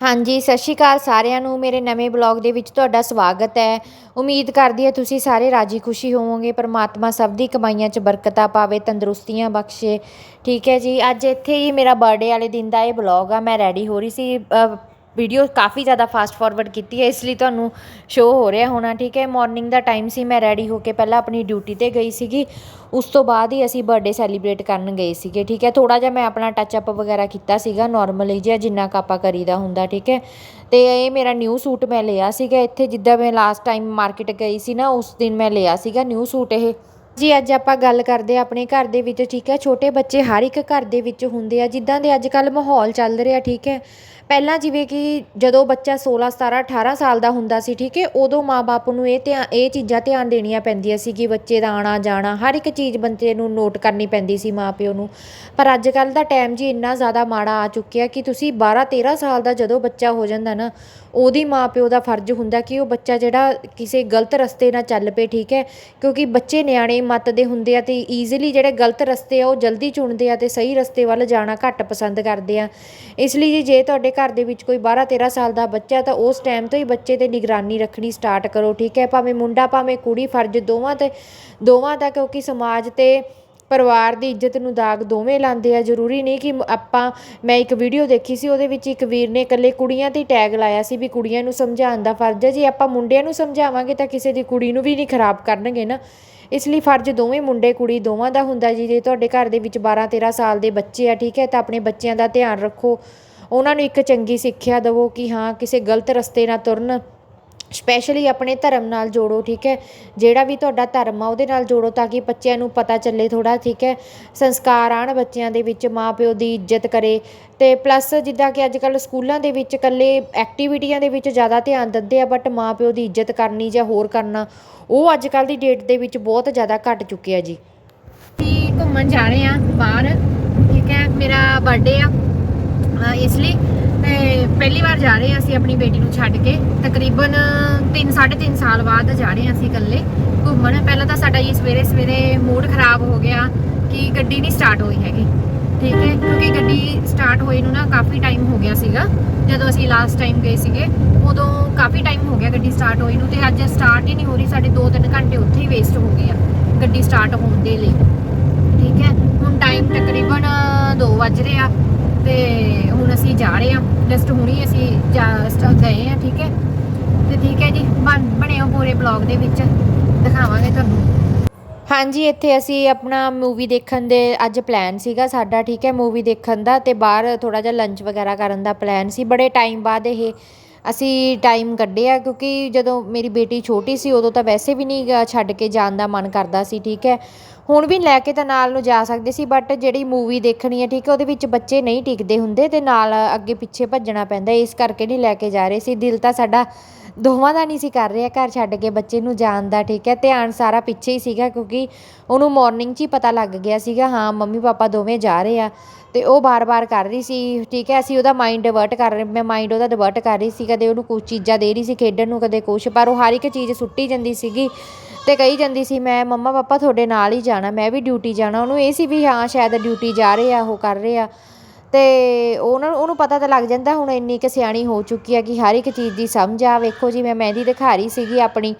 ਹਾਂਜੀ, ਸਤਿ ਸ਼੍ਰੀ ਅਕਾਲ ਸਾਰਿਆਂ ਨੂੰ। ਮੇਰੇ ਨਵੇਂ ਬਲੌਗ ਦੇ ਵਿੱਚ ਤੁਹਾਡਾ ਸਵਾਗਤ ਹੈ। ਉਮੀਦ ਕਰਦੀ ਹਾਂ ਤੁਸੀਂ ਸਾਰੇ ਰਾਜੀ ਖੁਸ਼ੀ ਹੋਵੋਗੇ। ਪਰਮਾਤਮਾ ਸਭ ਦੀ ਕਮਾਈਆਂ 'ਚ ਬਰਕਤਾਂ ਪਾਵੇ, ਤੰਦਰੁਸਤੀਆਂ ਬਖਸ਼ੇ। ਠੀਕ ਹੈ ਜੀ, ਅੱਜ ਇੱਥੇ ਹੀ ਮੇਰਾ ਬਰਥਡੇ ਵਾਲੇ ਦਿਨ ਦਾ ਇਹ ਬਲੌਗ ਆ। ਮੈਂ ਰੈਡੀ ਹੋ ਰਹੀ ਸੀ। ਵੀਡੀਓ ਕਾਫੀ ਜ਼ਿਆਦਾ ਫਾਸਟ ਫਾਰਵਰਡ ਕੀਤੀ ਹੈ, ਇਸ ਲਈ ਤੁਹਾਨੂੰ ਸ਼ੋਅ ਹੋ ਰਿਹਾ ਹੋਣਾ, ਠੀਕ ਹੈ? ਮਾਰਨਿੰਗ ਦਾ ਟਾਈਮ ਸੀ, ਮੈਂ ਰੈਡੀ ਹੋ ਕੇ ਪਹਿਲਾਂ ਆਪਣੀ ਡਿਊਟੀ ਤੇ ਗਈ ਸੀਗੀ। ਉਸ ਤੋਂ ਬਾਅਦ ਹੀ ਅਸੀਂ ਬਰਥਡੇ ਸੈਲੀਬ੍ਰੇਟ ਕਰਨ ਗਏ ਸੀਗੇ, ਠੀਕ ਹੈ? ਥੋੜਾ ਜਿਹਾ ਮੈਂ ਆਪਣਾ ਟੱਚ ਅਪ ਵਗੈਰਾ ਕੀਤਾ ਸੀਗਾ ਨਾਰਮਲੀ ਜਿਹਾ ਜਿੰਨਾ ਕੁ ਆਪਾਂ ਕਰੀਦਾ ਹੁੰਦਾ, ਠੀਕ ਹੈ? ਤੇ ਇਹ ਮੇਰਾ ਨਿਊ ਸੂਟ ਮੈਂ ਲਿਆ ਸੀਗਾ ਇੱਥੇ, ਜਿੱਦਾਂ ਮੈਂ ਲਾਸਟ ਟਾਈਮ ਮਾਰਕੀਟ ਗਈ ਸੀ ਨਾ, ਉਸ ਦਿਨ ਮੈਂ ਲਿਆ ਸੀਗਾ ਨਿਊ ਸੂਟ ਇਹ। ਜੀ, ਅੱਜ ਆਪਾਂ ਗੱਲ ਕਰਦੇ ਆ ਆਪਣੇ ਘਰ ਦੇ ਵਿੱਚ, ਠੀਕ ਹੈ? ਛੋਟੇ ਬੱਚੇ ਹਰ ਇੱਕ ਘਰ ਦੇ ਵਿੱਚ ਹੁੰਦੇ ਆ, ਜਿੱਦਾਂ ਦੇ ਅੱਜ ਕੱਲ ਮਾਹੌਲ ਚੱਲ ਰਿਹਾ, ਠੀਕ ਹੈ? ਪਹਿਲਾਂ ਜਿਵੇਂ ਕਿ ਜਦੋਂ ਬੱਚਾ 16 17 18 ਸਾਲ ਦਾ ਹੁੰਦਾ ਸੀ, ਠੀਕ ਹੈ, ਉਦੋਂ ਮਾਪੇ ਨੂੰ ਇਹ ਧਿਆਨ ਇਹ ਚੀਜ਼ਾਂ ਧਿਆਨ ਦੇਣੀਆਂ ਪੈਂਦੀਆਂ ਸੀ ਕਿ ਬੱਚੇ ਦਾ ਆਣਾ ਜਾਣਾ, ਹਰ ਇੱਕ ਚੀਜ਼ ਬੰਦੇ ਨੂੰ ਨੋਟ ਕਰਨੀ ਪੈਂਦੀ ਸੀ ਮਾਪਿਓ ਨੂੰ। ਪਰ ਅੱਜ ਕੱਲ ਦਾ ਟਾਈਮ ਜੀ ਇੰਨਾ ਜ਼ਿਆਦਾ ਮਾੜਾ ਆ ਚੁੱਕਿਆ ਕਿ ਤੁਸੀਂ 12 13 ਸਾਲ ਦਾ ਜਦੋਂ ਬੱਚਾ ਹੋ ਜਾਂਦਾ ਨਾ, ਉਹਦੀ ਮਾਪਿਓ ਦਾ ਫਰਜ਼ ਹੁੰਦਾ ਕਿ ਉਹ ਬੱਚਾ ਜਿਹੜਾ ਕਿਸੇ ਗਲਤ ਰਸਤੇ ਨਾਲ ਚੱਲ ਪਏ, ਠੀਕ ਹੈ, ਕਿਉਂਕਿ ਬੱਚੇ ਨਿਆਣੇ ਮੱਤ ਦੇ ਹੁੰਦੇ ਆ ਤੇ ਈਜ਼ੀਲੀ ਜਿਹੜੇ ਗਲਤ ਰਸਤੇ ਆ ਉਹ ਜਲਦੀ ਚੁਣਦੇ ਆ ਤੇ ਸਹੀ ਰਸਤੇ ਵੱਲ ਜਾਣਾ ਘੱਟ ਪਸੰਦ ਕਰਦੇ ਆ। ਇਸ ਲਈ ਜੀ ਜੇ ਤੁਹਾਡੇ ਘਰ ਦੇ ਵਿੱਚ ਕੋਈ 12 13 ਸਾਲ ਦਾ ਬੱਚਾ ਤਾਂ ਉਸ ਟਾਈਮ ਤੋਂ ਹੀ ਬੱਚੇ ਤੇ ਨਿਗਰਾਨੀ ਰੱਖਣੀ ਸਟਾਰਟ ਕਰੋ, ਠੀਕ ਹੈ? ਭਾਵੇਂ ਮੁੰਡਾ, ਭਾਵੇਂ ਕੁੜੀ, ਫਰਜ਼ ਦੋਵਾਂ ਤੇ, ਦੋਵਾਂ ਦਾ, ਕਿਉਂਕਿ ਸਮਾਜ ਤੇ ਪਰਿਵਾਰ ਦੀ ਇੱਜ਼ਤ ਨੂੰ ਦਾਗ ਦੋਵੇਂ ਲਾਉਂਦੇ ਆ। ਜ਼ਰੂਰੀ ਨਹੀਂ ਕਿ ਆਪਾਂ, ਮੈਂ ਇੱਕ ਵੀਡੀਓ ਦੇਖੀ ਸੀ, ਉਹਦੇ ਵਿੱਚ ਇੱਕ ਵੀਰ ਨੇ ਇਕੱਲੇ ਕੁੜੀਆਂ ਤੇ ਟੈਗ ਲਾਇਆ ਸੀ ਵੀ ਕੁੜੀਆਂ ਨੂੰ ਸਮਝਾਉਣ ਦਾ ਫਰਜ਼ ਹੈ। ਜੇ ਆਪਾਂ ਮੁੰਡਿਆਂ ਨੂੰ ਸਮਝਾਵਾਂਗੇ ਤਾਂ ਕਿਸੇ ਦੀ ਕੁੜੀ ਨੂੰ ਵੀ ਨਹੀਂ ਖਰਾਬ ਕਰਨਗੇ ਨਾ। ਇਸ ਲਈ ਫਰਜ਼ ਦੋਵੇਂ ਮੁੰਡੇ, ਕੁੜੀ ਦੋਵਾਂ ਦਾ ਹੁੰਦਾ ਜੀ। ਜੇ ਤੁਹਾਡੇ ਘਰ ਦੇ ਵਿੱਚ 12 13 ਸਾਲ ਦੇ ਬੱਚੇ ਆ, ਠੀਕ ਹੈ, ਤਾਂ ਆਪਣੇ ਬੱਚਿਆਂ ਦਾ ਧਿਆਨ ਰੱਖੋ। ਉਹਨਾਂ ਨੂੰ ਇੱਕ ਚੰਗੀ ਸਿੱਖਿਆ ਦਿਵੋ ਕਿ ਹਾਂ, ਕਿਸੇ ਗਲਤ ਰਸਤੇ ਨਾ ਤੁਰਨ ਸਪੈਸ਼ਲੀ ਆਪਣੇ ਧਰਮ ਨਾਲ ਜੋੜੋ, ਠੀਕ ਹੈ? ਜਿਹੜਾ ਵੀ ਤੁਹਾਡਾ ਧਰਮ ਆ, ਉਹਦੇ ਨਾਲ ਜੋੜੋ ਤਾਂ ਕਿ ਬੱਚਿਆਂ ਨੂੰ ਪਤਾ ਚੱਲੇ ਥੋੜਾ ਠੀਕ ਹੈ? ਸੰਸਕਾਰ ਆਣ ਬੱਚਿਆਂ ਦੇ ਵਿੱਚ, ਮਾਪਿਓ ਦੀ ਇੱਜ਼ਤ ਕਰੇ। ਤੇ ਪਲੱਸ ਜਿੱਦਾਂ ਕਿ ਅੱਜ ਕੱਲ ਸਕੂਲਾਂ ਦੇ ਵਿੱਚ ਇਕੱਲੇ ਐਕਟੀਵਿਟੀਆਂ ਦੇ ਵਿੱਚ ਜ਼ਿਆਦਾ ਧਿਆਨ ਦਿੰਦੇ ਆ ਬਟ ਮਾਪਿਓ ਦੀ ਇੱਜ਼ਤ ਕਰਨੀ ਜਾਂ ਹੋਰ ਕਰਨਾ, ਉਹ ਅੱਜ ਕੱਲ ਦੀ ਡੇਟ ਦੇ ਵਿੱਚ ਬਹੁਤ ਜ਼ਿਆਦਾ ਘਟ ਚੁੱਕਿਆ ਜੀ। ਅਸੀਂ ਘੁੰਮਣ ਜਾ ਰਹੇ ਆ ਬਾਹਰ, ਠੀਕ ਹੈ? ਮੇਰਾ ਬਰਥਡੇ ਆ। ਇਸ ਲਈ ਤੇ ਪਹਿਲੀ ਵਾਰ ਜਾ ਰਹੇ ਹਾਂ ਅਸੀਂ ਆਪਣੀ ਬੇਟੀ ਨੂੰ ਛੱਡ ਕੇ। ਤਕਰੀਬਨ 3 3.5 ਸਾਲ ਬਾਅਦ ਜਾ ਰਹੇ ਹਾਂ ਅਸੀਂ ਇਕੱਲੇ ਘੁੰਮਣ। ਪਹਿਲਾਂ ਤਾਂ ਸਾਡਾ ਇਹ ਸਵੇਰੇ ਸਵੇਰੇ ਮੂਡ ਖਰਾਬ ਹੋ ਗਿਆ ਕਿ ਗੱਡੀ ਨਹੀਂ ਸਟਾਰਟ ਹੋਈ ਹੈਗੀ। ਠੀਕ ਹੈ, ਕਿਉਂਕਿ ਗੱਡੀ ਸਟਾਰਟ ਹੋਈ ਨੂੰ ਨਾ ਕਾਫੀ ਟਾਈਮ ਹੋ ਗਿਆ ਸੀਗਾ। ਜਦੋਂ ਅਸੀਂ ਲਾਸਟ ਟਾਈਮ ਗਏ ਸੀਗੇ, ਉਦੋਂ ਕਾਫੀ ਟਾਈਮ ਹੋ ਗਿਆ ਗੱਡੀ ਸਟਾਰਟ ਹੋਈ ਨੂੰ ਤੇ ਅੱਜ ਸਟਾਰਟ ਹੀ ਨਹੀਂ ਹੋ ਰਹੀ। ਸਾਡੇ 2-3 ਘੰਟੇ ਉੱਥੇ ਹੀ ਵੇਸਟ ਹੋ ਗਏ ਆ ਗੱਡੀ ਸਟਾਰਟ ਹੋਣ ਦੇ ਲਈ। ਠੀਕ ਹੈ, ਹੁਣ ਟਾਈਮ ਤਕਰੀਬਨ 2 ਵੱਜ ਰਿਹਾ ਤੇ ਹੁਣ ਅਸੀਂ ਜਾ ਰਹੇ ਆ ਜਸਟ ਹੁਣੀ ਅਸੀਂ ਜਾ ਗਏ ਆ ਠੀਕ ਹੈ? ਤੇ ਠੀਕ ਹੈ ਜੀ ਬਣਿਓ ਪੂਰੇ ਬਲੌਗ ਦੇ ਵਿੱਚ, ਦਿਖਾਵਾਂਗੇ ਤੁਹਾਨੂੰ। ਹਾਂਜੀ, ਇੱਥੇ ਅਸੀਂ ਆਪਣਾ ਮੂਵੀ ਦੇਖਣ ਦੇ ਅੱਜ ਪਲਾਨ ਸੀਗਾ ਸਾਡਾ, ਠੀਕ ਹੈ ਮੂਵੀ ਦੇਖਣ ਦਾ ਤੇ ਬਾਹਰ ਥੋੜਾ ਜਿਹਾ ਲੰਚ ਵਗੈਰਾ ਕਰਨ ਦਾ ਪਲਾਨ ਸੀ। ਬੜੇ ਟਾਈਮ ਬਾਅਦ ਇਹ ਅਸੀਂ ਟਾਈਮ ਕੱਢਿਆ ਕਿਉਂਕਿ ਜਦੋਂ ਮੇਰੀ ਬੇਟੀ ਛੋਟੀ ਸੀ, ਉਦੋਂ ਤਾਂ ਵੈਸੇ ਵੀ ਨਹੀਂ ਛੱਡ ਕੇ ਜਾਣ ਦਾ ਮਨ ਕਰਦਾ ਸੀ, ਠੀਕ ਹੈ। ਹੁਣ ਵੀ ਲੈ ਕੇ ਤਾਂ ਨਾਲ ਨੂੰ ਜਾ ਸਕਦੇ ਸੀ ਬਟ ਜਿਹੜੀ ਮੂਵੀ ਦੇਖਣੀ ਹੈ, ਠੀਕ ਹੈ, ਉਹਦੇ ਵਿੱਚ ਬੱਚੇ ਨਹੀਂ ਟਿਕਦੇ ਹੁੰਦੇ ਅਤੇ ਨਾਲ ਅੱਗੇ ਪਿੱਛੇ ਭੱਜਣਾ ਪੈਂਦਾ ਇਸ ਕਰਕੇ ਨਹੀਂ ਲੈ ਕੇ ਜਾ ਰਹੇ ਸੀ। ਦਿਲ ਤਾਂ ਸਾਡਾ ਦੋਵਾਂ ਦਾ ਨਹੀਂ ਸੀ ਕਰ ਰਿਹਾ ਘਰ ਛੱਡ ਕੇ ਬੱਚੇ ਨੂੰ ਜਾਣ ਦਾ, ਠੀਕ ਹੈ। ਧਿਆਨ ਸਾਰਾ ਪਿੱਛੇ ਹੀ ਸੀਗਾ ਕਿਉਂਕਿ ਉਹਨੂੰ ਮੋਰਨਿੰਗ 'ਚ ਹੀ ਪਤਾ ਲੱਗ ਗਿਆ ਸੀਗਾ, ਹਾਂ ਮੰਮੀ ਪਾਪਾ ਦੋਵੇਂ ਜਾ ਰਹੇ ਆ। ਅਤੇ ਉਹ ਵਾਰ ਵਾਰ ਕਰ ਰਹੀ ਸੀ, ਠੀਕ ਹੈ, ਅਸੀਂ ਉਹਦਾ ਮਾਇੰਡ ਡਿਵਰਟ ਕਰ ਰਹੇ, ਮੈਂ ਮਾਇੰਡ ਉਹਦਾ ਡਿਵਰਟ ਕਰ ਰਹੀ ਸੀ, ਕਦੇ ਉਹਨੂੰ ਕੁਛ ਚੀਜ਼ਾਂ ਦੇ ਰਹੀ ਸੀ, ਖੇਡਣ ਨੂੰ ਕਦੇ ਕੁਛ, ਪਰ ਉਹ ਹਰ ਇੱਕ ਚੀਜ਼ ਸੁੱਟੀ ਜਾਂਦੀ ਸੀਗੀ ਅਤੇ ਕਹੀ ਜਾਂਦੀ ਸੀ, ਮੈਂ, ਮੰਮਾ ਪਾਪਾ ਤੁਹਾਡੇ ਨਾਲ ਹੀ ਜਾਣਾ, ਮੈਂ ਵੀ ਡਿਊਟੀ ਜਾਣਾ। ਉਹਨੂੰ ਇਹ ਸੀ ਵੀ ਹਾਂ, ਸ਼ਾਇਦ ਡਿਊਟੀ ਜਾ ਰਹੇ ਆ, ਉਹ ਕਰ ਰਹੇ ਆ। ਅਤੇ ਉਹਨਾਂ, ਉਹਨੂੰ ਪਤਾ ਤਾਂ ਲੱਗ ਜਾਂਦਾ, ਹੁਣ ਇੰਨੀ ਕੁ ਸਿਆਣੀ ਹੋ ਚੁੱਕੀ ਆ ਕਿ ਹਰ ਇੱਕ ਚੀਜ਼ ਦੀ ਸਮਝ ਆ। ਵੇਖੋ ਜੀ, ਮੈਂ ਮਹਿੰਦੀ ਦਿਖਾ ਰਹੀ ਸੀਗੀ ਆਪਣੀ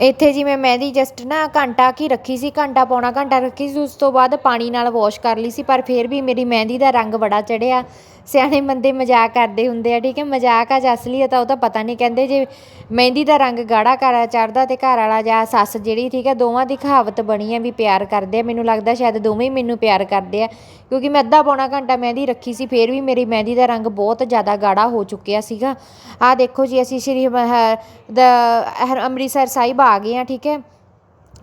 ਇੱਥੇ ਜੀ ਮੈਂ ਮਹਿੰਦੀ ਜਸਟ ਨਾ ਘੰਟਾ ਕੀ ਰੱਖੀ ਸੀ, ਘੰਟਾ ਪੌਣਾ ਘੰਟਾ ਰੱਖੀ ਸੀ, ਉਸ ਤੋਂ ਬਾਅਦ ਪਾਣੀ ਨਾਲ ਵੋਸ਼ ਕਰ ਲਈ ਸੀ, ਪਰ ਫਿਰ ਵੀ ਮੇਰੀ ਮਹਿੰਦੀ ਦਾ ਰੰਗ ਬੜਾ ਚੜ੍ਹਿਆ ਸਿਆਣੇ ਬੰਦੇ ਮਜ਼ਾਕ ਕਰਦੇ ਹੁੰਦੇ ਆ, ਠੀਕ ਹੈ? ਮਜ਼ਾਕ ਆ ਜਾਂ ਅਸਲੀਅਤ ਆ ਉਹ ਤਾਂ ਪਤਾ ਨਹੀਂ, ਕਹਿੰਦੇ ਜੇ ਮਹਿੰਦੀ ਦਾ ਰੰਗ ਗਾੜਾ ਕਰ ਚੜ੍ਹਦਾ ਅਤੇ ਘਰ ਵਾਲਾ ਜਾਂ ਸੱਸ ਜਿਹੜੀ, ਠੀਕ ਹੈ, ਦੋਵਾਂ ਦੀ ਕਹਾਵਤ ਬਣੀ ਆ ਵੀ ਪਿਆਰ ਕਰਦੇ ਆ, ਮੈਨੂੰ ਲੱਗਦਾ ਸ਼ਾਇਦ ਦੋਵੇਂ ਹੀ ਮੈਨੂੰ ਪਿਆਰ ਕਰਦੇ ਆ, ਕਿਉਂਕਿ ਮੈਂ ਅੱਧਾ ਪੌਣਾ ਘੰਟਾ ਮਹਿੰਦੀ ਰੱਖੀ ਸੀ, ਫਿਰ ਵੀ ਮੇਰੀ ਮਹਿੰਦੀ ਦਾ ਰੰਗ ਬਹੁਤ ਜ਼ਿਆਦਾ ਗਾੜਾ ਹੋ ਚੁੱਕਿਆ ਸੀਗਾ। ਆਹ ਦੇਖੋ ਜੀ, ਅਸੀਂ ਸ਼੍ਰੀ ਮ- ਅੰਮ੍ਰਿਤਸਰ ਸਾਹਿਬ ਆ ਗਏ ਆ, ਠੀਕ ਹੈ?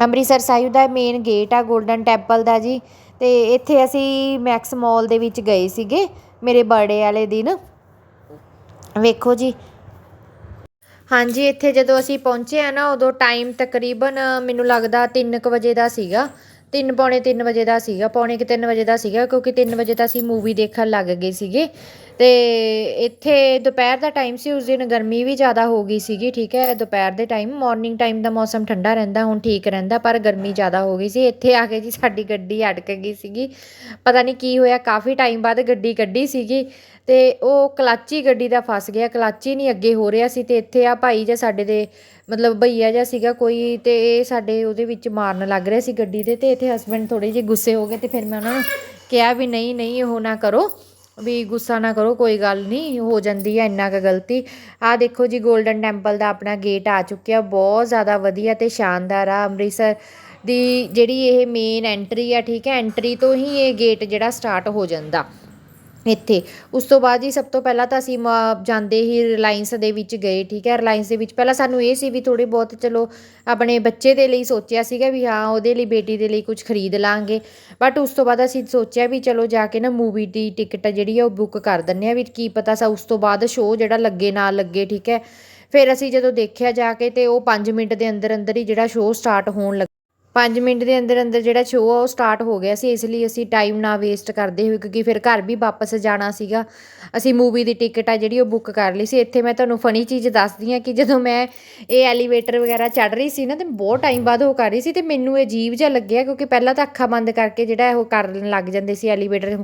ਅੰਮ੍ਰਿਤਸਰ ਸਾਹਿਬ ਦਾ ਮੇਨ ਗੇਟ ਆ 골ਡਨ ਟੈਂਪਲ ਦਾ ਜੀ ਅਤੇ ਇੱਥੇ ਅਸੀਂ ਮੈਕਸ ਮਾਲ ਦੇ ਵਿੱਚ ਗਏ ਸੀਗੇ ਮੇਰੇ ਬਰਥਡੇ ਵਾਲੇ ਦਿਨ। ਵੇਖੋ ਜੀ। ਹਾਂਜੀ, ਇੱਥੇ ਜਦੋਂ ਅਸੀਂ ਪਹੁੰਚੇ ਆ ਨਾ, ਉਦੋਂ ਟਾਈਮ ਤਕਰੀਬਨ ਮੈਨੂੰ ਲੱਗਦਾ 3:00 ਵਜੇ ਦਾ ਸੀਗਾ। 3 ਪੌਣੇ 3 ਵਜੇ ਦਾ ਸੀਗਾ, ਪੌਣੇ ਕਿ 3 ਵਜੇ ਦਾ ਸੀਗਾ, ਕਿਉਂਕਿ 3 ਵਜੇ ਤਾਂ ਅਸੀਂ ਮੂਵੀ ਦੇਖਣ ਲੱਗ ਗਏ ਸੀਗੇ। ਅਤੇ ਇੱਥੇ ਦੁਪਹਿਰ ਦਾ ਟਾਈਮ ਸੀ, ਉਸ ਦਿਨ ਗਰਮੀ ਵੀ ਜ਼ਿਆਦਾ ਹੋ ਗਈ ਸੀਗੀ, ਠੀਕ ਹੈ, ਦੁਪਹਿਰ ਦੇ ਟਾਈਮ ਮੋਰਨਿੰਗ ਟਾਈਮ ਦਾ ਮੌਸਮ ਠੰਡਾ ਰਹਿੰਦਾ, ਹੁਣ ਠੀਕ ਰਹਿੰਦਾ, ਪਰ ਗਰਮੀ ਜ਼ਿਆਦਾ ਹੋ ਗਈ ਸੀ, ਇੱਥੇ ਆ ਕੇ ਜੀ ਸਾਡੀ ਗੱਡੀ ਅਟਕ ਗਈ ਸੀਗੀ, ਪਤਾ ਨਹੀਂ ਕੀ ਹੋਇਆ, ਕਾਫੀ ਟਾਈਮ ਬਾਅਦ ਗੱਡੀ ਕੱਢੀ ਸੀਗੀ ਅਤੇ ਉਹ ਕਲਾਚੀ ਗੱਡੀ ਦਾ ਫਸ ਗਿਆ, ਕਲਾਚੀ ਨਹੀਂ ਅੱਗੇ ਹੋ ਰਿਹਾ ਸੀ ਅਤੇ ਇੱਥੇ ਆ ਭਾਈ ਜਿਹਾ ਸਾਡੇ ਦੇ, ਮਤਲਬ ਭਈਆ ਜਿਹਾ ਸੀਗਾ ਕੋਈ ਅਤੇ ਇਹ ਸਾਡੇ ਉਹਦੇ ਵਿੱਚ ਮਾਰਨ ਲੱਗ ਰਿਹਾ ਸੀ ਗੱਡੀ ਦੇ ਅਤੇ ਇੱਥੇ ਹਸਬੈਂਡ ਥੋੜ੍ਹੇ ਜਿਹੇ ਗੁੱਸੇ ਹੋ ਗਏ ਅਤੇ ਫਿਰ ਮੈਂ ਉਹਨਾਂ ਨੂੰ ਕਿਹਾ ਵੀ ਨਹੀਂ ਨਹੀਂ, ਉਹ ਨਾ ਕਰੋ ਵੀ ਗੁੱਸਾ ਨਾ ਕਰੋ, ਕੋਈ ਗੱਲ ਨਹੀਂ, ਹੋ ਜਾਂਦੀ ਹੈ ਇੰਨਾ ਕੁ ਗਲਤੀ। ਆ ਦੇਖੋ ਜੀ 골ਡਨ ਟੈਂਪਲ ਦਾ ਆਪਣਾ ਗੇਟ ਆ ਚੁੱਕਿਆ, ਬਹੁਤ ਜ਼ਿਆਦਾ ਵਧੀਆ ਤੇ ਸ਼ਾਨਦਾਰ ਆ ਅੰਮ੍ਰਿਤਸਰ ਦੀ ਜਿਹੜੀ ਇਹ ਮੇਨ ਐਂਟਰੀ ਆ, ਠੀਕ ਹੈ ਐਂਟਰੀ ਤੋਂ ਹੀ ਇਹ ਗੇਟ ਜਿਹੜਾ ਸਟਾਰਟ ਹੋ ਜਾਂਦਾ। ਇੱਥੇ। ਉਸ ਤੋਂ ਬਾਅਦ ਜੀ ਸਭ ਤੋਂ ਪਹਿਲਾਂ ਤਾਂ ਅਸੀਂ ਮ- ਜਾਂਦੇ ਹੀ ਰਿਲਾਇੰਸ ਦੇ ਵਿੱਚ ਗਏ, ਠੀਕ ਹੈ? ਰਿਲਾਇੰਸ ਦੇ ਵਿੱਚ ਪਹਿਲਾਂ ਸਾਨੂੰ ਇਹ ਸੀ ਵੀ ਥੋੜ੍ਹੇ ਬਹੁਤ ਚਲੋ ਆਪਣੇ ਬੱਚੇ ਦੇ ਲਈ ਸੋਚਿਆ ਸੀਗਾ ਵੀ ਹਾਂ, ਉਹਦੇ ਲਈ, ਬੇਟੀ ਦੇ ਲਈ ਕੁਝ ਖਰੀਦ ਲਾਂਗੇ। ਬਟ ਉਸ ਤੋਂ ਬਾਅਦ ਅਸੀਂ ਸੋਚਿਆ ਵੀ ਚਲੋ ਜਾ ਕੇ ਨਾ ਮੂਵੀ ਦੀ ਟਿਕਟ ਜਿਹੜੀ ਆ ਉਹ ਬੁੱਕ ਕਰ ਦਿੰਦੇ ਆ ਵੀ ਕੀ ਪਤਾ ਸਾ ਉਸ ਤੋਂ ਬਾਅਦ ਸ਼ੋਅ ਜਿਹੜਾ ਲੱਗੇ ਨਾ ਲੱਗੇ, ਠੀਕ ਹੈ? ਫਿਰ ਅਸੀਂ ਜਦੋਂ ਦੇਖਿਆ ਜਾ ਕੇ ਤੇ ਉਹ 5 ਮਿੰਟ ਦੇ ਅੰਦਰ ਅੰਦਰ ਹੀ ਜਿਹੜਾ ਸ਼ੋਅ ਸਟਾਰਟ ਹੋਣ ਲੱਗਾ 5 ਮਿੰਟ ਦੇ ਅੰਦਰ ਅੰਦਰ ਜਿਹੜਾ ਸ਼ੋਅ ਆ ਉਹ ਸਟਾਰਟ ਹੋ ਗਿਆ ਸੀ, ਇਸ ਲਈ ਅਸੀਂ ਟਾਈਮ ਨਾ ਵੇਸਟ ਕਰਦੇ ਹੋਏ, ਕਿਉਂਕਿ ਫਿਰ ਘਰ ਵੀ ਵਾਪਸ ਜਾਣਾ ਸੀਗਾ। ਅਸੀਂ ਮੂਵੀ ਦੀ ਟਿਕਟ ਆ ਜਿਹੜੀ ਉਹ ਬੁੱਕ ਕਰ ਲਈ ਸੀ। ਇੱਥੇ ਮੈਂ ਤੁਹਾਨੂੰ ਫਨੀ ਚੀਜ਼ ਦੱਸਦੀ ਹਾਂ ਕਿ ਜਦੋਂ ਮੈਂ ਇਹ ਐਲੀਵੇਟਰ ਵਗੈਰਾ ਚੜ ਰਹੀ ਸੀ ਨਾ, ਤੇ ਬਹੁਤ ਟਾਈਮ ਬਾਅਦ ਉਹ ਕਰ ਰਹੀ ਸੀ, ਤੇ ਮੈਨੂੰ ਇਹ ਅਜੀਬ ਜਿਹਾ ਲੱਗਿਆ, ਕਿਉਂਕਿ ਪਹਿਲਾਂ ਤਾਂ ਅੱਖਾਂ ਬੰਦ ਕਰਕੇ ਜਿਹੜਾ ਉਹ ਕਰਨ ਲੱਗ ਜਾਂਦੇ ਸੀ ਐਲੀਵੇਟਰ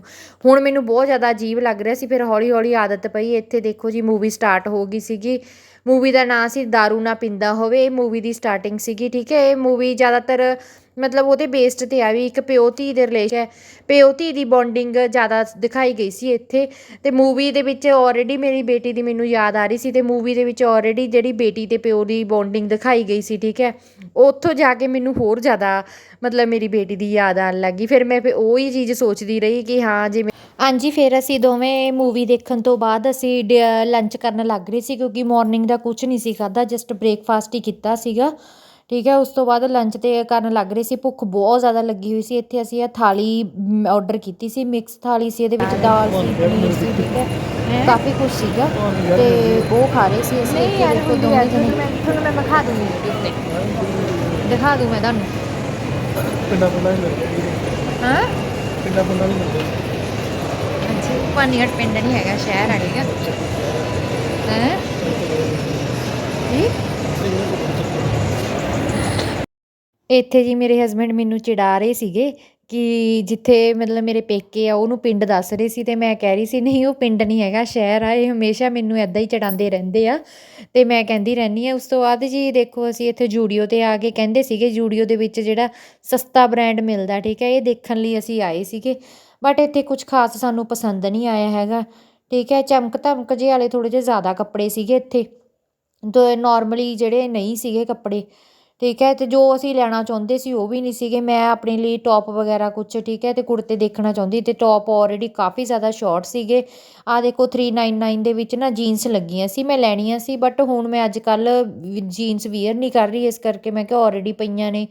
ਹੁਣ ਮੈਨੂੰ ਬਹੁਤ ਜ਼ਿਆਦਾ ਅਜੀਬ ਲੱਗ ਰਿਹਾ ਸੀ, ਫਿਰ ਹੌਲੀ ਹੌਲੀ ਆਦਤ ਪਈ, ਇੱਥੇ ਦੇਖੋ ਜੀ ਮੂਵੀ ਸਟਾਰਟ ਹੋ ਗਈ ਸੀਗੀ। ਮੂਵੀ ਦਾ ਨਾਂ ਸੀ, ਦਾਰੂ ਨਾ ਪੀਂਦਾ ਹੋਵੇ, ਇਹ ਮੂਵੀ ਦੀ ਸਟਾਰਟਿੰਗ ਸੀਗੀ, ਠੀਕ ਹੈ? ਇਹ ਮੂਵੀ ਜ਼ਿਆਦਾਤਰ ਮਤਲਬ ਉਹਦੇ ਬੇਸਡ ਤੇ ਆ ਵੀ ਇੱਕ ਪਿਓ ਧੀ ਦੇ ਰਿਲੇਸ਼ਨ ਹੈ। ਪਿਓ ਧੀ ਦੀ ਬੌਂਡਿੰਗ ਜ਼ਿਆਦਾ ਦਿਖਾਈ ਗਈ ਸੀ ਇੱਥੇ। ਤੇ ਮੂਵੀ ਦੇ ਵਿੱਚ ਆਲਰੇਡੀ ਮੇਰੀ ਬੇਟੀ ਦੀ ਮੈਨੂੰ ਯਾਦ ਆ ਰਹੀ ਸੀ ਤੇ ਮੂਵੀ ਦੇ ਵਿੱਚ ਆਲਰੇਡੀ ਜਿਹੜੀ ਬੇਟੀ ਤੇ ਪਿਓ ਦੀ ਬੌਂਡਿੰਗ ਦਿਖਾਈ ਗਈ ਸੀ, ਠੀਕ ਹੈ। ਉੱਥੋਂ ਜਾ ਕੇ ਮੈਨੂੰ ਹੋਰ ਜ਼ਿਆਦਾ ਮਤਲਬ ਮੇਰੀ ਬੇਟੀ ਦੀ ਯਾਦ ਆਉਣ ਲੱਗੀ। ਫਿਰ ਮੈਂ ਫਿਰ ਉਹੀ ਚੀਜ਼ ਸੋਚਦੀ ਰਹੀ ਕਿ ਹਾਂ, ਜਿਵੇਂ ਹਾਂਜੀ, ਫਿਰ ਅਸੀਂ ਦੋਵੇਂ ਮੂਵੀ ਦੇਖਣ ਤੋਂ ਬਾਅਦ ਅਸੀਂ ਲੰਚ ਕਰਨ ਲੱਗ ਰਹੇ ਸੀ ਕਿਉਂਕਿ ਮਾਰਨਿੰਗ ਦਾ ਕੁਝ ਨਹੀਂ ਸੀ ਖਾਦਾ ਜਸਟ ਬ੍ਰੇਕਫਾਸਟ ਹੀ ਕੀਤਾ ਸੀਗਾ। ਠੀਕ ਹੈ ਉਸ ਤੋਂ ਬਾਅਦ ਲੰਚ ਤੇ ਕਰਨ ਲੱਗ ਰਹੇ ਸੀ ਭੁੱਖ ਬਹੁਤ ਜ਼ਿਆਦਾ ਲੱਗੀ ਹੋਈ ਸੀ ਇੱਥੇ ਅਸੀਂ ਇਹ ਥਾਲੀ ਆਰਡਰ ਕੀਤੀ ਸੀ ਮਿਕਸ ਥਾਲੀ ਸੀ ਇਹਦੇ ਵਿੱਚ ਦਾਲ ਸੀ ਪਨੀਰ ਸੀ ਠੀਕ ਹੈ ਕਾਫੀ ਕੁਝ ਸੀਗਾ ਤੇ ਉਹ ਖਾ ਰਹੇ ਸੀ ਅਸੀਂ ਇੱਥੇ ਦੇਖੋ ਦੋਵੇਂ ਜਣੇ। ਤੁਹਾਨੂੰ ਮੈਂ ਦਿਖਾ ਦੂੰਗੀ ਦਿਖਾ ਦੂੰ ਮੈਂ ਤੁਹਾਨੂੰ। ਪਿੰਡਾਂ ਪੁੰਡਾਂ ਵਿੱਚ ਮਿਲਦੇ ਹਾਂ? ਪਿੰਡਾਂ ਪੁੰਡਾਂ ਵਿੱਚ ਮਿਲਦੇ ਹਾਂਜੀ ਪਾਨੀਗੜ ਪਿੰਡ ਨਹੀਂ ਹੈਗਾ ਸ਼ਹਿਰ ਆ ਠੀਕ ਹੈ। ਇੱਥੇ ਜੀ ਮੇਰੇ ਹਸਬੈਂਡ ਮੈਨੂੰ ਚਿੜਾ ਰਹੇ ਸੀਗੇ ਕਿ ਜਿੱਥੇ ਮਤਲਬ ਮੇਰੇ ਪੇਕੇ ਆ, ਉਹਨੂੰ ਪਿੰਡ ਦੱਸ ਰਹੇ ਸੀ ਅਤੇ ਮੈਂ ਕਹਿ ਰਹੀ ਸੀ, ਨਹੀਂ, ਉਹ ਪਿੰਡ ਨਹੀਂ ਹੈਗਾ, ਸ਼ਹਿਰ ਆ, ਇਹ ਹਮੇਸ਼ਾ ਮੈਨੂੰ ਇੱਦਾਂ ਹੀ ਚੜਾਉਂਦੇ ਰਹਿੰਦੇ ਆ। ਅਤੇ ਮੈਂ ਕਹਿੰਦੀ ਰਹਿੰਦੀ ਹਾਂ। ਉਸ ਤੋਂ ਬਾਅਦ ਜੀ ਦੇਖੋ, ਅਸੀਂ ਇੱਥੇ ਜੂਡੀਓ ਤੇ ਆ ਕੇ ਕਹਿੰਦੇ ਸੀਗੇ, ਜੂਡੀਓ ਦੇ ਵਿੱਚ ਜਿਹੜਾ ਸਸਤਾ ਬ੍ਰਾਂਡ ਮਿਲਦਾ, ਠੀਕ ਹੈ, ਇਹ ਦੇਖਣ ਲਈ ਅਸੀਂ ਆਏ ਸੀਗੇ। ਬਟ ਇੱਥੇ ਕੁਝ ਖਾਸ ਸਾਨੂੰ ਪਸੰਦ ਨਹੀਂ ਆਇਆ ਹੈਗਾ, ਠੀਕ ਹੈ। ਚਮਕ ਧਮਕ ਜਿਹੇ ਵਾਲੇ ਥੋੜ੍ਹੇ ਜਿਹੇ ਜ਼ਿਆਦਾ ਕੱਪੜੇ ਸੀਗੇ ਇੱਥੇ। ਦੋ ਨੋਰਮਲੀ ਜਿਹੜੇ ਨਹੀਂ ਸੀਗੇ ਕੱਪੜੇ ਠੀਕ ਹੈ ਅਤੇ ਜੋ ਅਸੀਂ ਲੈਣਾ ਚਾਹੁੰਦੇ ਸੀ ਉਹ ਵੀ ਨਹੀਂ ਸੀਗੇ। ਮੈਂ ਆਪਣੇ ਲਈ ਟੋਪ ਵਗੈਰਾ ਕੁਛ, ਠੀਕ ਹੈ ਅਤੇ ਕੁੜਤੇ ਦੇਖਣਾ ਚਾਹੁੰਦੀ ਅਤੇ ਟੋਪ ਔਲਰੇਡੀ ਕਾਫੀ ਜ਼ਿਆਦਾ ਸ਼ੋਰਟ ਸੀਗੇ। ਆਹ ਦੇਖੋ 399 ਦੇ ਵਿੱਚ ਨਾ ਜੀਨਸ ਲੱਗੀਆਂ ਸੀ, ਮੈਂ ਲੈਣੀਆਂ ਸੀ ਬਟ ਹੁਣ ਮੈਂ ਅੱਜ ਕੱਲ ਜੀਨਸ ਵੀਅਰ ਨਹੀਂ ਕਰ ਰਹੀ, ਇਸ ਕਰਕੇ ਮੈਂ ਕਿਹਾ ਔਲਰੇਡੀ ਪਈਆਂ ਨੇ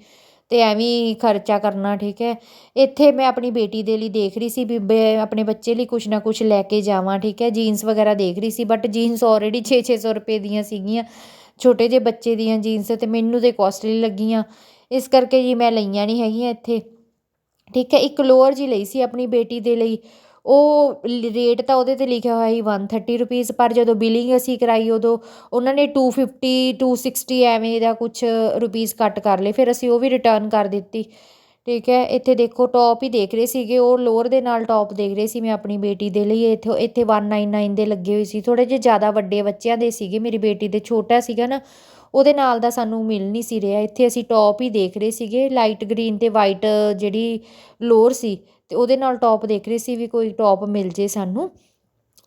ਅਤੇ ਐਵੇਂ ਖਰਚਾ ਕਰਨਾ, ਠੀਕ ਹੈ। ਇੱਥੇ ਮੈਂ ਆਪਣੀ ਬੇਟੀ ਦੇ ਲਈ ਦੇਖ ਰਹੀ ਸੀ ਵੀ ਬੇ- ਆਪਣੇ ਬੱਚੇ ਲਈ ਕੁਛ ਨਾ ਕੁਛ ਲੈ ਕੇ ਜਾਵਾਂ, ਠੀਕ ਹੈ। ਜੀਨਸ ਵਗੈਰਾ ਦੇਖ ਰਹੀ ਸੀ ਬਟ ਜੀਨਸ ਔਲਰੇਡੀ ਛੇ ਛੇ ਸੌ ਰੁਪਏ ਦੀਆਂ ਸੀਗੀਆਂ। ਛੋਟੇ ਜਿਹੇ ਬੱਚੇ ਦੀਆਂ ਜੀਨਸ ਅਤੇ ਮੈਨੂੰ ਤਾਂ ਕੋਸਟਲੀ ਲੱਗੀਆਂ। ਇਸ ਕਰਕੇ ਜੀ ਮੈਂ ਲਈਆਂ ਨਹੀਂ ਹੈਗੀਆਂ ਇੱਥੇ। ਠੀਕ ਹੈ, ਇੱਕ ਲੋਅਰ ਜੀ ਲਈ ਸੀ ਆਪਣੀ ਬੇਟੀ ਦੇ ਲਈ। ਉਹ ਰੇਟ ਤਾਂ ਉਹਦੇ ਤੇ ਲਿਖਿਆ ਹੋਇਆ ਸੀ ਵਨ ਥਰਟੀ ਰੁਪੀਜ਼ ਪਰ ਜਦੋਂ ਬਿਲਿੰਗ ਅਸੀਂ ਕਰਾਈ ਉਦੋਂ ਉਹਨਾਂ ਨੇ 250 260 ਐਵੇਂ ਦਾ ਕੁਛ ਰੁਪੀਸ ਕੱਟ ਕਰ ਲਏ, ਫਿਰ ਅਸੀਂ ਉਹ ਵੀ ਰਿਟਰਨ ਕਰ ਦਿੱਤੀ। ਠੀਕ ਹੈ, ਇੱਥੇ ਦੇਖੋ ਟੋਪ ਹੀ ਦੇਖ ਰਹੇ ਸੀਗੇ, ਉਹ ਲੋਅਰ ਦੇ ਨਾਲ ਟੋਪ ਦੇਖ ਰਹੇ ਸੀ ਮੈਂ ਆਪਣੀ ਬੇਟੀ ਦੇ ਲਈ, ਇੱਥੇ ਇੱਥੇ 199 ਦੇ ਲੱਗੇ ਹੋਏ ਸੀ ਥੋੜੇ ਜਿਹੇ ਜ਼ਿਆਦਾ ਵੱਡੇ ਬੱਚਿਆਂ ਦੇ ਸੀਗੇ, ਮੇਰੀ ਬੇਟੀ ਦੇ ਛੋਟਾ ਸੀਗਾ ਨਾ, ਉਹਦੇ ਨਾਲ ਦਾ ਸਾਨੂੰ ਮਿਲ ਨਹੀਂ ਸੀ ਰਿਹਾ, ਇੱਥੇ ਅਸੀਂ ਟੌਪ ਹੀ ਦੇਖ ਰਹੇ ਸੀਗੇ ਲਾਈਟ ਗ੍ਰੀਨ ਤੇ ਵਾਈਟ ਜਿਹੜੀ ਲੋਅਰ ਸੀ, ਤੇ ਉਹਦੇ ਨਾਲ ਟੌਪ ਦੇਖ ਰਹੇ ਸੀ ਵੀ ਕੋਈ ਟੌਪ ਮਿਲ ਜੇ ਸਾਨੂੰ,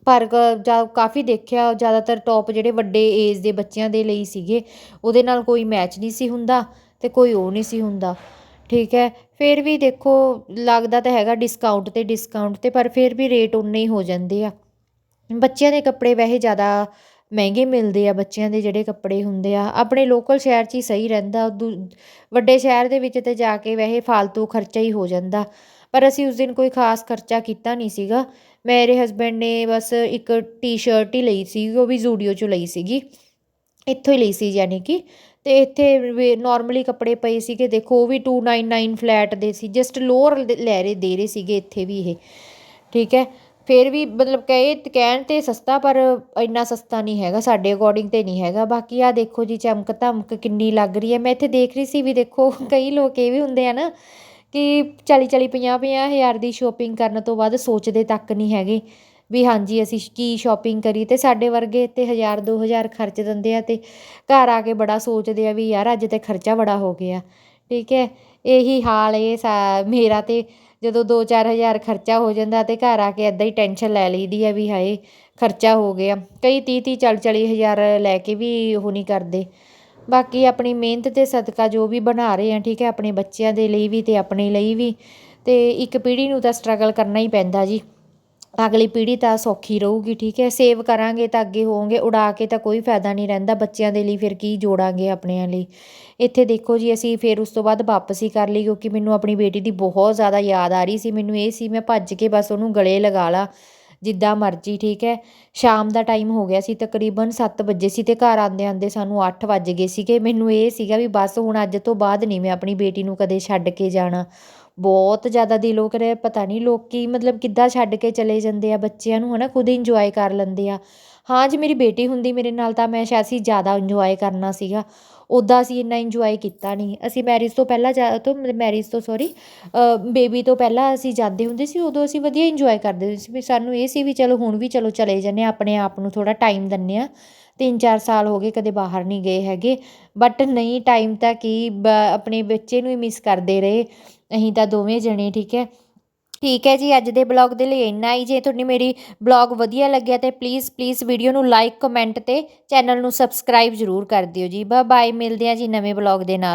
ਪਰ ਕ- ਕਾਫੀ ਦੇਖਿਆ, ਜ਼ਿਆਦਾਤਰ ਟੌਪ ਜਿਹੜੇ ਵੱਡੇ ਏਜ ਦੇ ਬੱਚਿਆਂ ਦੇ ਲਈ ਸੀਗੇ, ਉਹਦੇ ਨਾਲ ਕੋਈ ਮੈਚ ਨਹੀਂ ਸੀ ਹੁੰਦਾ, ਤੇ ਕੋਈ ਉਹ ਨਹੀਂ ਸੀ ਹੁੰਦਾ। ਠੀਕ ਹੈ, ਫਿਰ ਵੀ ਦੇਖੋ ਲੱਗਦਾ ਤਾਂ ਹੈਗਾ ਡਿਸਕਾਊਂਟ ਤੇ ਡਿਸਕਾਊਂਟ ਤੇ, ਪਰ ਫਿਰ ਵੀ ਰੇਟ ਉਨੇ ਹੀ ਹੋ ਜਾਂਦੇ ਆ। ਬੱਚਿਆਂ ਦੇ ਕੱਪੜੇ ਵੈਸੇ ਜ਼ਿਆਦਾ ਮਹਿੰਗੇ ਮਿਲਦੇ ਆ, ਬੱਚਿਆਂ ਦੇ ਜਿਹੜੇ ਕੱਪੜੇ ਹੁੰਦੇ ਆ। ਆਪਣੇ ਲੋਕਲ ਸ਼ਹਿਰ 'ਚ ਹੀ ਸਹੀ ਰਹਿੰਦਾ ਦੂ- ਵੱਡੇ ਸ਼ਹਿਰ ਦੇ ਵਿੱਚ ਤਾਂ ਜਾ ਕੇ ਵੈਸੇ ਫਾਲਤੂ ਖਰਚਾ ਹੀ ਹੋ ਜਾਂਦਾ। ਪਰ ਅਸੀਂ ਉਸ ਦਿਨ ਕੋਈ ਖਾਸ ਖਰਚਾ ਕੀਤਾ ਨਹੀਂ ਸੀਗਾ। ਮੇਰੇ ਹਸਬੈਂਡ ਨੇ ਬਸ ਇੱਕ ਟੀ-ਸ਼ਰਟ ਹੀ ਲਈ ਸੀ ਉਹ ਵੀ ਜ਼ੂਡੀਓ 'ਚੋਂ ਲਈ ਸੀਗੀ। ਇੱਥੋਂ ਹੀ ਲਈ ਸੀ, ਯਾਨੀ ਕਿ ਅਤੇ ਇੱਥੇ ਨੋਰਮਲੀ ਕੱਪੜੇ ਪਏ ਸੀਗੇ, ਦੇਖੋ ਉਹ ਵੀ 299 ਫਲੈਟ ਦੇ ਸੀ ਜਸਟ ਲੋਅਰ ਲੈ ਰਹੇ, ਦੇ ਰਹੇ ਸੀਗੇ ਇੱਥੇ ਵੀ ਇਹ, ਠੀਕ ਹੈ। ਫਿਰ ਵੀ ਮਤਲਬ ਕਹੇ, ਕਹਿਣ ਤੇ ਸਸਤਾ, ਪਰ ਇੰਨਾ ਸਸਤਾ ਨਹੀਂ ਹੈਗਾ, ਸਾਡੇ ਅਕੋਰਡਿੰਗ ਤੇ ਨਹੀਂ ਹੈਗਾ। ਬਾਕੀ ਆ ਦੇਖੋ ਜੀ, ਚਮਕ ਧਮਕ ਕਿੰਨੀ ਲੱਗ ਰਹੀ ਹੈ। ਮੈਂ ਇੱਥੇ ਦੇਖ ਰਹੀ ਸੀ ਵੀ ਦੇਖੋ, ਕਈ ਲੋਕ ਇਹ ਵੀ ਹੁੰਦੇ ਆ ਨਾ ਕਿ 40 40 50 50 ਹਜ਼ਾਰ ਦੀ ਸ਼ੋਪਿੰਗ ਕਰਨ ਤੋਂ ਬਾਅਦ ਸੋਚਦੇ ਤੱਕ ਨਹੀਂ ਹੈਗੇ। ਵੀ ਹਾਂਜੀ, ਅਸੀਂ ਕੀ ਸ਼ੋਪਿੰਗ ਕਰੀ ਤੇ ਸਾਡੇ ਵਰਗੇ ਇੱਥੇ ਹਜ਼ਾਰ, ਦੋ ਹਜ਼ਾਰ ਖਰਚ ਦਿੰਦੇ ਆ ਅਤੇ ਘਰ ਆ ਕੇ ਬੜਾ ਸੋਚਦੇ ਆ ਵੀ ਯਾਰ ਅੱਜ ਤਾਂ ਖਰਚਾ ਬੜਾ ਹੋ ਗਿਆ। ਠੀਕ ਹੈ, ਇਹੀ ਹਾਲ ਇਹ ਸਾ, ਮੇਰਾ ਤਾਂ ਜਦੋਂ ਦੋ ਚਾਰ ਹਜ਼ਾਰ ਖਰਚਾ ਹੋ ਜਾਂਦਾ ਤਾਂ ਘਰ ਆ ਕੇ ਇੱਦਾਂ ਹੀ ਟੈਨਸ਼ਨ ਲੈ ਲਈਦੀ ਆ ਵੀ ਹਾਏ, ਖਰਚਾ ਹੋ ਗਿਆ। ਕਈ ਤੀਹ ਤੀਹ, ਚਾਲੀ ਚਾਲੀ ਹਜ਼ਾਰ ਲੈ ਕੇ ਵੀ ਉਹ ਨਹੀਂ ਕਰਦੇ। ਬਾਕੀ ਆਪਣੀ ਮਿਹਨਤ ਤੇ ਸਦਕਾ ਜੋ ਵੀ ਬਣਾ ਰਹੇ ਆ, ਠੀਕ ਹੈ, ਆਪਣੇ ਬੱਚਿਆਂ ਦੇ ਲਈ ਵੀ ਅਤੇ ਆਪਣੇ ਲਈ ਵੀ ਅਤੇ ਇੱਕ ਪੀੜ੍ਹੀ ਨੂੰ ਤਾਂ ਸਟਰਗਲ ਕਰਨਾ ਹੀ ਪੈਂਦਾ ਜੀ। ਅਗਲੀ ਪੀੜ੍ਹੀ ਤਾਂ ਸੌਖੀ ਰਹੂਗੀ, ਠੀਕ ਹੈ? ਸੇਵ ਕਰਾਂਗੇ ਤਾਂ ਅੱਗੇ ਹੋਵਾਂਗੇ, ਉਡਾ ਕੇ ਤਾਂ ਕੋਈ ਫਾਇਦਾ ਨਹੀਂ ਰਹਿੰਦਾ ਬੱਚਿਆਂ ਦੇ ਲਈ, ਫਿਰ ਕੀ ਜੋੜਾਂਗੇ ਆਪਣਿਆਂ ਲਈ? ਇੱਥੇ ਦੇਖੋ ਜੀ, ਅਸੀਂ ਫਿਰ ਉਸ ਤੋਂ ਬਾਅਦ ਵਾਪਸ ਹੀ ਕਰ ਲਈ, ਕਿਉਂਕਿ ਮੈਨੂੰ ਆਪਣੀ ਬੇਟੀ ਦੀ ਬਹੁਤ ਜ਼ਿਆਦਾ ਯਾਦ ਆ ਰਹੀ ਸੀ, ਮੈਨੂੰ ਇਹ ਸੀ ਮੈਂ ਭੱਜ ਕੇ ਬਸ ਉਹਨੂੰ ਗਲੇ ਲਗਾ ਲਾ। ਜਿੱਦਾਂ ਮਰਜ਼ੀ, ਠੀਕ ਹੈ? ਸ਼ਾਮ ਦਾ ਟਾਈਮ ਹੋ ਗਿਆ ਸੀ, ਤਕਰੀਬਨ ਸੱਤ ਵਜੇ ਸੀ ਅਤੇ ਘਰ ਆਉਂਦੇ ਆਉਂਦੇ ਸਾਨੂੰ ਅੱਠ ਵੱਜ ਗਏ ਸੀਗੇ। ਮੈਨੂੰ ਇਹ ਸੀਗਾ ਵੀ ਬਸ ਹੁਣ ਅੱਜ ਤੋਂ ਬਾਅਦ ਨਹੀਂ ਮੈਂ ਆਪਣੀ ਬੇਟੀ ਨੂੰ ਕਦੇ ਛੱਡ ਕੇ ਜਾਣਾ। ਬਹੁਤ ਜ਼ਿਆਦਾ ਦਿਲੋਂ ਕਰੇ ਪਤਾ ਨਹੀਂ ਲੋਕ ਮਤਲਬ ਕਿੱਦਾਂ ਛੱਡ ਕੇ ਚਲੇ ਜਾਂਦੇ ਆ, ਬੱਚਿਆਂ ਨੂੰ ਹੈ ਨਾ ਖੁਦ ਇੰਜੋਏ ਕਰ ਲੈਂਦੇ ਆ। ਹਾਂ, ਜੇ ਮੇਰੀ ਬੇਟੀ ਹੁੰਦੀ ਮੇਰੇ ਨਾਲ ਤਾਂ ਮੈਂ ਸ਼ਾਇਦ ਸੀ ਜ਼ਿਆਦਾ ਇੰਜੋਏ ਕਰਨਾ ਸੀਗਾ। ਉੱਦਾਂ ਅਸੀਂ ਇੰਨਾ ਇੰਜੋਏ ਕੀਤਾ ਨਹੀਂ। ਅਸੀਂ ਮੈਰਿਜ ਤੋਂ ਪਹਿਲਾਂ ਜਾ ਤੋਂ ਮੈਰਿਜ ਤੋਂ ਸੋਰੀ ਬੇਬੀ ਤੋਂ ਪਹਿਲਾਂ ਅਸੀਂ ਜਾਂਦੇ ਹੁੰਦੇ ਸੀ, ਉਦੋਂ ਅਸੀਂ ਵਧੀਆ ਇੰਜੋਏ ਕਰਦੇ ਹੁੰਦੇ ਸੀ ਵੀ ਸਾਨੂੰ ਇਹ ਸੀ ਵੀ ਚਲੋ ਹੁਣ ਵੀ ਚਲੋ ਚਲੇ ਜਾਂਦੇ ਹਾਂ, ਆਪਣੇ ਆਪ ਨੂੰ ਥੋੜ੍ਹਾ ਟਾਈਮ ਦਿੰਦੇ ਹਾਂ। ਤਿੰਨ ਚਾਰ ਸਾਲ ਹੋ ਗਏ ਕਦੇ ਬਾਹਰ ਨਹੀਂ ਗਏ ਹੈਗੇ ਬਟ ਨਹੀਂ ਟਾਈਮ ਤਾਂ ਕੀ ਬ ਆਪਣੇ ਬੱਚੇ ਨੂੰ ਹੀ ਮਿਸ ਕਰਦੇ ਰਹੇ। ਅਸੀਂ ਤਾਂ ਦੋਵੇਂ ਜਣੇ ਠੀਕ ਹੈ। ਠੀਕ ਹੈ ਜੀ, ਅੱਜ ਦੇ ਬਲੌਗ ਦੇ ਲਈ ਇੰਨਾ ਹੀ। ਜੇ ਤੁਹਾਨੂੰ ਮੇਰੀ ਬਲੌਗ ਵਧੀਆ ਲੱਗਿਆ ਤੇ ਪਲੀਜ਼ ਪਲੀਜ਼ ਵੀਡੀਓ ਨੂੰ ਲਾਈਕ ਕਮੈਂਟ ਤੇ ਚੈਨਲ ਨੂੰ ਸਬਸਕ੍ਰਾਈਬ ਜ਼ਰੂਰ ਕਰ ਦਿਓ ਜੀ। ਬਾਏ ਬਾਏ ਮਿਲਦੇ ਆ ਜੀ ਨਵੇਂ ਬਲੌਗ ਦੇ ਨਾਲ।